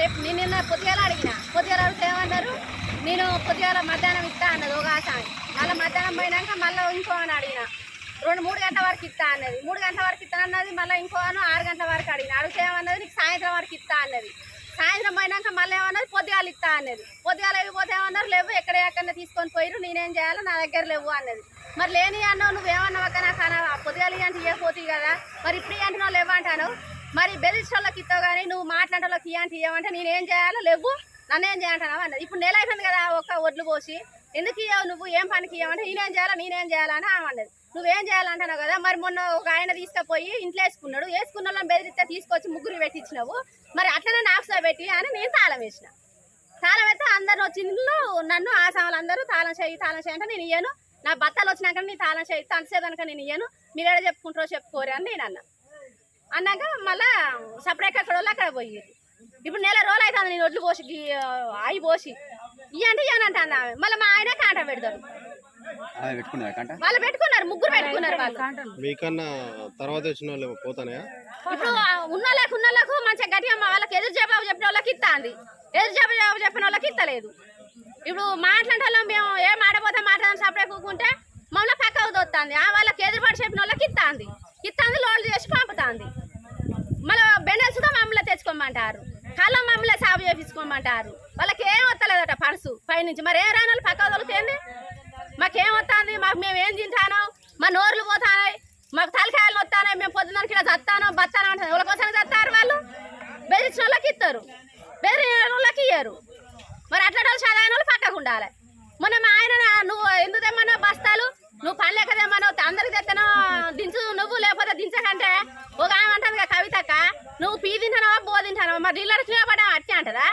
రేపు నేను నిన్న పొద్దుగాల అడిగిన. పొద్దుగాల అడిగితే ఏమన్నారు నేను పొద్దుగాల మధ్యాహ్నం ఇస్తా అన్నది ఒక ఆసామి మళ్ళీ మధ్యాహ్నం పోయినాక మళ్ళీ ఇంకో అని అడిగిన. రెండు మూడు గంటల వరకు ఇస్తా అన్నది. మూడు గంటల వరకు ఇస్తా అన్నది మళ్ళీ ఇంకో అను ఆరు గంటల వరకు అడిగిన. అడిగితే ఏమన్నది? నీకు సాయంత్రం వరకు ఇస్తా అన్నది. సాయంత్రం పోయినాక మళ్ళీ ఏమన్నది? పొద్దుగాల ఇస్తా అన్నది. పొద్దుగాల వెళ్ళిపోతే ఏమన్నారు? లేవు ఎక్కడ ఎక్కడ తీసుకొని పోయిరు నేనేం చేయాలో నా దగ్గర లేవు అన్నది. మరి లేని అన్నావు నువ్వేమన్నావు అక్క నాకు అన పొద్దుగాలి అంటే ఇవ్వకపోతుంది కదా. మరి ఇప్పుడు అంటున్నావు లేవు అంటాను. మరి బెదిరించిన ఇస్తావు కానీ నువ్వు మాట్లాడే ఇవ్వంటే ఇవ్వమంటే నేనేం చేయాలో లేవు నన్ను ఏం చేయంటావు అన్నది. ఇప్పుడు నెల అయిపోయింది కదా ఒక్క ఒడ్లు పోసి. ఎందుకు ఇవ్వవు నువ్వు? ఏం పనికి ఇవ్వమంటే నేనేం చేయాలా నేనేం చేయాలని ఆమె అన్నది. నువ్వేం చేయాలంటున్నావు కదా? మరి మొన్న ఒక ఆయన తీసుకుపోయి ఇంట్లో వేసుకున్నాడు. వేసుకున్న వాళ్ళని బెదిరిస్తే తీసుకొచ్చి ముగ్గురు పెట్టించినావు. మరి అట్లనే నాకు పెట్టి అని నేను తాళం వేసిన. తాళం అయితే అందరు వచ్చిండ్రు నన్ను ఆ అందరూ తాళం చేయి తాళం చేయి అంటే నేను ఇయ్యను. నా బత్తాలు వచ్చినాక నీ తాళం చేయి అంతసేదనక నేను ఇయ్యను. మీరు ఎక్కడ చెప్పుకుంటారో చెప్పుకోరు అని నేను అన్నా. అన్నాక మళ్ళా సపరేట్ అక్కడ వాళ్ళు అక్కడ పోయి. ఇప్పుడు నెల రోజులు అవుతుంది నేను ఒడ్లు పోసి అయి పోసి. ఇయ్యంటే ఇయ్యనంటే అన్న ఆమె. మళ్ళీ మా ఆయన కాంట కంట? వాళ్ళు పెట్టుకున్నారు ముగ్గురు పెట్టుకున్నారు వాళ్ళు. మీకన్నా తర్వాత వచ్చిన వాళ్ళు పోతానయా? ఇప్పుడు ఉన్న వాళ్ళకు ఉన్న వాళ్ళకు మంచిగా గట్టిగా మా వాళ్ళకి ఎదురు జవాబు చెప్పిన వాళ్ళకి ఇస్తాంది. ఎదురు జవాబు చెప్పిన వాళ్ళకి ఇస్తలేదు. ఇప్పుడు మాట్లాడే వాళ్ళం మేము ఏ మాడపోతే మాట్లాడని సపరే కూకుంటే మమ్మల్ని పక్కకు దొత్తాంది ఆ వాళ్ళకి ఎదురుపడి చెప్పిన వాళ్ళకి ఇస్తాంది. మమ్మల్ని కళ్ళ కళ్ళం మమ్మల్ని సాగు చేపించుకోమంటారు. వాళ్ళకి ఏం వస్తలేదట పర్సు పైనుంచి. మరి ఏ రాని వాళ్ళు వదులుతుంది మాకేం వస్తుంది? మాకు మేము ఏం తింటాను? మా నోర్లు పోతాయి మాకు తలకాయలు వస్తాయి మేము పొద్దున్నకి ఇలా చస్తాను బతాను అంటారు. ఎవరి కోసం చస్తారు వాళ్ళు? బెదిరించిన వాళ్ళకి ఇస్తారు. బెదిరిన వాళ్ళకి ఇయ్యరు. మరి అట్లా వాళ్ళు చదివిన వాళ్ళు పక్కకు ఉండాలి. మొన్న మా ఆయన నువ్వు బీ ఆమె తింటానవా బో తింటానవా మరి ఇళ్ళకి పడా అట్టే అంటారా